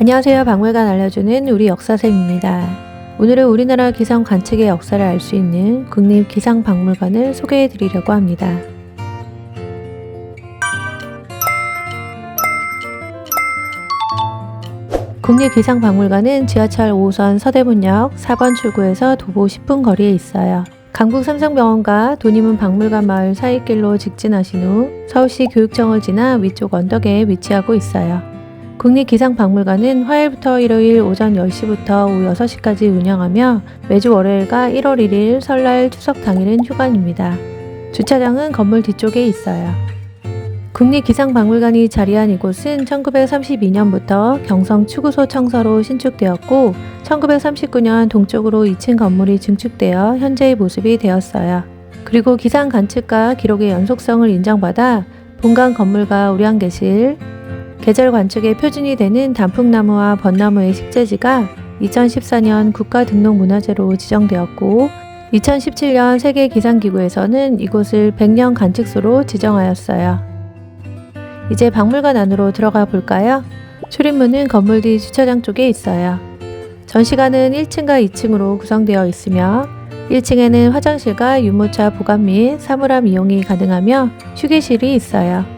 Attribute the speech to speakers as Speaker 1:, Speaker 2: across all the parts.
Speaker 1: 안녕하세요. 박물관 알려주는 우리 역사쌤입니다. 오늘은 우리나라 기상 관측의 역사를 알 수 있는 국립기상박물관을 소개해 드리려고 합니다. 국립기상박물관은 지하철 5호선 서대문역 4번 출구에서 도보 10분 거리에 있어요. 강북 삼성병원과 돈이문 박물관 마을 사이길로 직진하신 후 서울시 교육청을 지나 위쪽 언덕에 위치하고 있어요. 국립기상박물관은 화요일부터 일요일 오전 10시부터 오후 6시까지 운영하며 매주 월요일과 1월 1일 설날 추석 당일은 휴관입니다. 주차장은 건물 뒤쪽에 있어요. 국립기상박물관이 자리한 이곳은 1932년부터 경성 추구소 청사로 신축되었고 1939년 동쪽으로 2층 건물이 증축되어 현재의 모습이 되었어요. 그리고 기상 관측과 기록의 연속성을 인정받아 본관 건물과 우량계실, 계절 관측의 표준이 되는 단풍나무와 벚나무의 식재지가 2014년 국가등록문화재로 지정되었고 2017년 세계기상기구에서는 이곳을 100년 관측소로 지정하였어요. 이제 박물관 안으로 들어가 볼까요? 출입문은 건물 뒤 주차장 쪽에 있어요. 전시관은 1층과 2층으로 구성되어 있으며 1층에는 화장실과 유모차 보관 및 사물함 이용이 가능하며 휴게실이 있어요.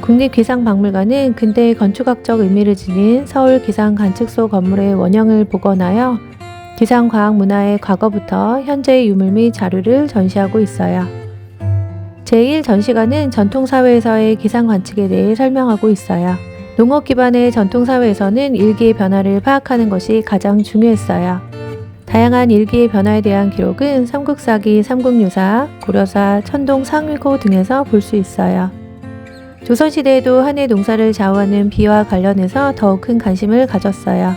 Speaker 1: 국립기상박물관은 근대의 건축학적 의미를 지닌 서울 기상관측소 건물의 원형을 복원하여 기상과학 문화의 과거부터 현재의 유물 및 자료를 전시하고 있어요. 제1 전시관은 전통사회에서의 기상관측에 대해 설명하고 있어요. 농업 기반의 전통사회에서는 일기의 변화를 파악하는 것이 가장 중요했어요. 다양한 일기의 변화에 대한 기록은 삼국사기, 삼국유사, 고려사, 천동 상위고 등에서 볼 수 있어요. 조선시대에도 한해 농사를 좌우하는 비와 관련해서 더욱 큰 관심을 가졌어요.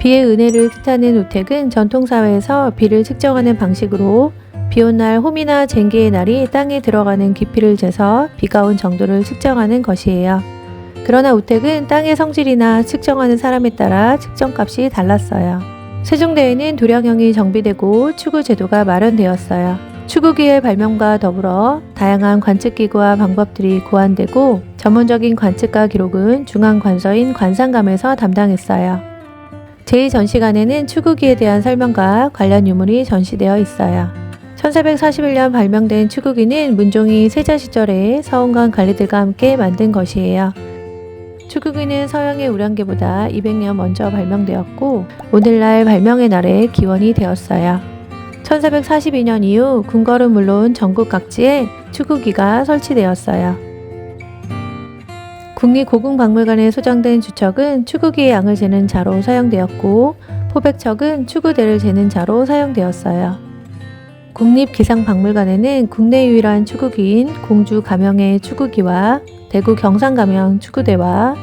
Speaker 1: 비의 은혜를 뜻하는 우택은 전통사회에서 비를 측정하는 방식으로 비온 날 홈이나 쟁기의 날이 땅에 들어가는 깊이를 재서 비가 온 정도를 측정하는 것이에요. 그러나 우택은 땅의 성질이나 측정하는 사람에 따라 측정값이 달랐어요. 세종대에는 도량형이 정비되고 추구 제도가 마련되었어요. 추구기의 발명과 더불어 다양한 관측기구와 방법들이 고안되고 전문적인 관측과 기록은 중앙관서인 관상감에서 담당했어요. 제2전시관에는 추구기에 대한 설명과 관련 유물이 전시되어 있어요. 1441년 발명된 추구기는 문종이 세자 시절에 서원관 관리들과 함께 만든 것이에요. 추구기는 서양의 우량계보다 200년 먼저 발명되었고 오늘날 발명의 날에 기원이 되었어요. 1442년 이후 궁궐은 물론 전국 각지에 추구기가 설치되었어요. 국립고궁박물관에 소장된 주척은 추구기의 양을 재는 자로 사용되었고 포백척은 추구대를 재는 자로 사용되었어요. 국립기상박물관에는 국내 유일한 추구기인 공주 가명의 추구기와 대구 경상 가명 추구대와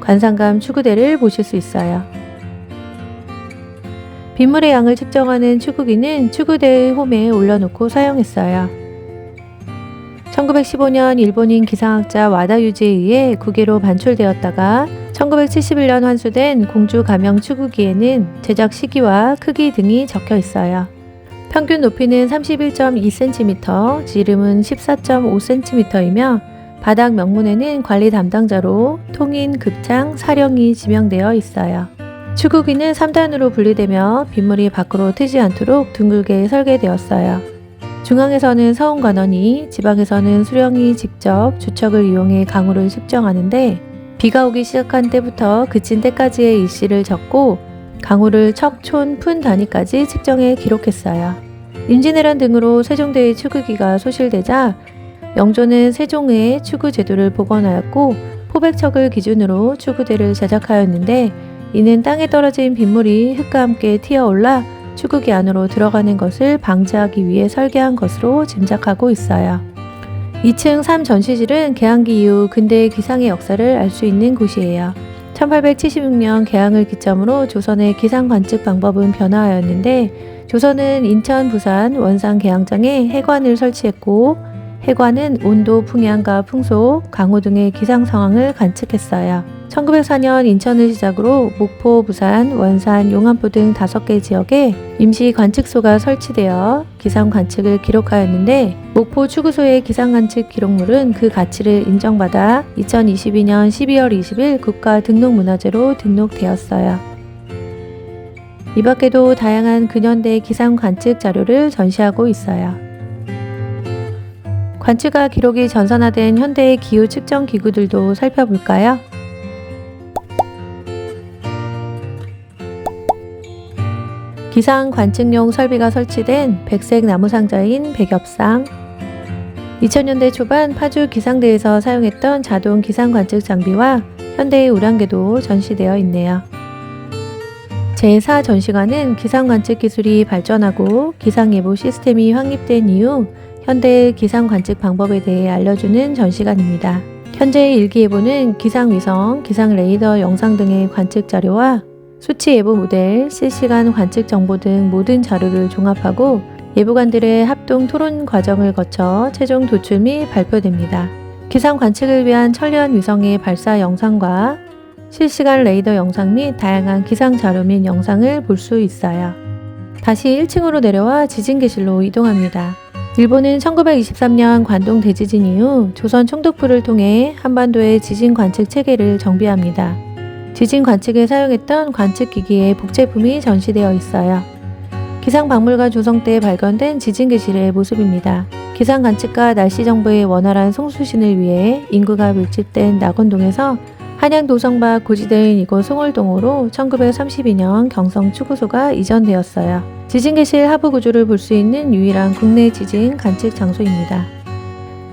Speaker 1: 관상감 추구대를 보실 수 있어요. 빗물의 양을 측정하는 추구기는 추구대의 홈에 올려놓고 사용했어요. 1915년 일본인 기상학자 와다 유지에 의해 국외로 반출되었다가 1971년 환수된 공주 가명 추구기에는 제작 시기와 크기 등이 적혀 있어요. 평균 높이는 31.2cm, 지름은 14.5cm이며 바닥 명문에는 관리 담당자로 통인, 급창, 사령이 지명되어 있어요. 추구기는 3단으로 분리되며 빗물이 밖으로 트지 않도록 둥글게 설계되었어요. 중앙에서는 서운관원이, 지방에서는 수령이 직접 주척을 이용해 강우를 측정하는데 비가 오기 시작한 때부터 그친 때까지의 일시를 적고 강우를 척, 촌, 푼 단위까지 측정해 기록했어요. 임진왜란 등으로 세종대의 추구기가 소실되자 영조는 세종의 추구 제도를 복원하였고 포백척을 기준으로 추구대를 제작하였는데 이는 땅에 떨어진 빗물이 흙과 함께 튀어올라 추구기 안으로 들어가는 것을 방지하기 위해 설계한 것으로 짐작하고 있어요. 2층 3전시실은 개항기 이후 근대의 기상의 역사를 알 수 있는 곳이에요. 1876년 개항을 기점으로 조선의 기상 관측 방법은 변화하였는데 조선은 인천, 부산, 원산 개항장에 해관을 설치했고 해관은 온도, 풍향과 풍속, 강우 등의 기상 상황을 관측했어요. 1904년 인천을 시작으로 목포, 부산, 원산, 용안포 등 5개 지역에 임시 관측소가 설치되어 기상 관측을 기록하였는데 목포 추구소의 기상 관측 기록물은 그 가치를 인정받아 2022년 12월 20일 국가 등록 문화재로 등록되었어요. 이 밖에도 다양한 근현대 기상 관측 자료를 전시하고 있어요. 관측과 기록이 전산화된 현대의 기후 측정 기구들도 살펴볼까요? 기상 관측용 설비가 설치된 백색 나무 상자인 백엽상 2000년대 초반 파주 기상대에서 사용했던 자동 기상 관측 장비와 현대의 우량계도 전시되어 있네요. 제4 전시관은 기상 관측 기술이 발전하고 기상 예보 시스템이 확립된 이후 현대의 기상 관측 방법에 대해 알려주는 전시관입니다. 현재의 일기예보는 기상위성, 기상 레이더 영상 등의 관측 자료와 수치 예보 모델, 실시간 관측 정보 등 모든 자료를 종합하고 예보관들의 합동 토론 과정을 거쳐 최종 도출 및 발표됩니다. 기상 관측을 위한 천리안 위성의 발사 영상과 실시간 레이더 영상 및 다양한 기상 자료 및 영상을 볼 수 있어요. 다시 1층으로 내려와 지진계실로 이동합니다. 일본은 1923년 관동 대지진 이후 조선 총독부를 통해 한반도의 지진 관측 체계를 정비합니다. 지진 관측에 사용했던 관측 기기의 복제품이 전시되어 있어요. 기상박물관 조성 때 발견된 지진계실의 모습입니다. 기상 관측과 날씨 정보의 원활한 송수신을 위해 인구가 밀집된 낙원동에서 한양 도성바 고지대인 이곳 송월동으로 1932년 경성 추구소가 이전되었어요. 지진계실 하부 구조를 볼 수 있는 유일한 국내 지진 관측 장소입니다.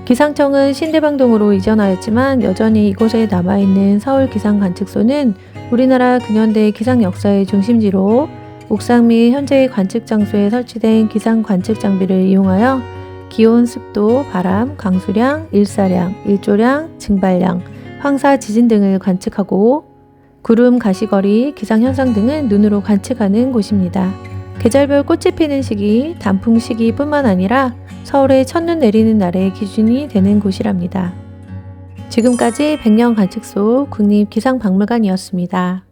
Speaker 1: 기상청은 신대방동으로 이전하였지만 여전히 이곳에 남아있는 서울 기상관측소는 우리나라 근현대 기상 역사의 중심지로 옥상 및 현재의 관측 장소에 설치된 기상 관측 장비를 이용하여 기온, 습도, 바람, 강수량, 일사량, 일조량, 증발량, 황사, 지진 등을 관측하고 구름, 가시거리, 기상 현상 등은 눈으로 관측하는 곳입니다. 계절별 꽃이 피는 시기, 단풍 시기뿐만 아니라 서울의 첫눈 내리는 날의 기준이 되는 곳이랍니다. 지금까지 백년 관측소 국립기상박물관이었습니다.